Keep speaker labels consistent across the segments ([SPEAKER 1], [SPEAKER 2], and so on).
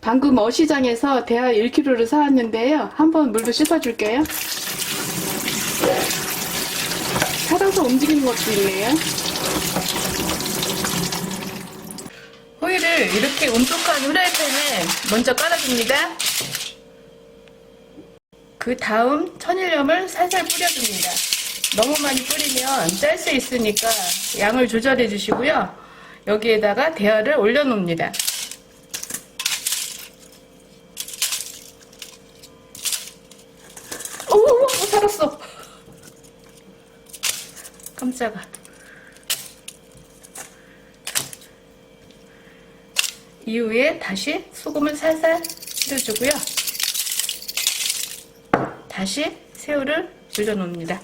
[SPEAKER 1] 방금 어시장에서 대하 1kg를 사왔는데요. 한번 물로 씻어줄게요. 살아서 움직이는 것도 있네요. 호일을 이렇게 온똑한 후라이팬에 먼저 깔아줍니다. 그 다음 천일염을 살살 뿌려줍니다. 너무 많이 뿌리면 짤 수 있으니까 양을 조절해 주시고요. 여기에다가 대하를 올려놓습니다. 살았어. 깜짝아. 이후에 다시 소금을 살살 뿌려주고요. 다시 새우를 올려놓습니다.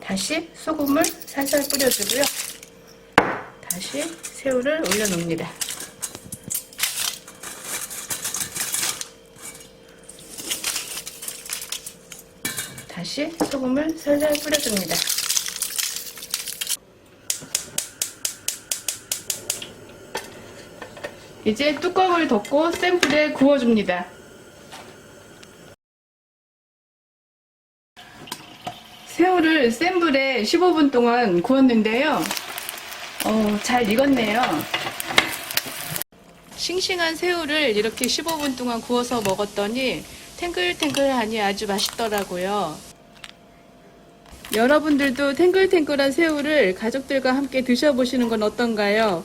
[SPEAKER 1] 다시 소금을 살살 뿌려주고요. 다시 새우를 올려놓습니다. 다시 소금을 살살 뿌려줍니다. 이제 뚜껑을 덮고 센 불에 구워줍니다. 새우를 센 불에 15분 동안 구웠는데요. 어, 잘 익었네요. 싱싱한 새우를 이렇게 15분 동안 구워서 먹었더니 탱글탱글하니 아주 맛있더라고요. 여러분들도 탱글탱글한 새우를 가족들과 함께 드셔보시는 건 어떤가요?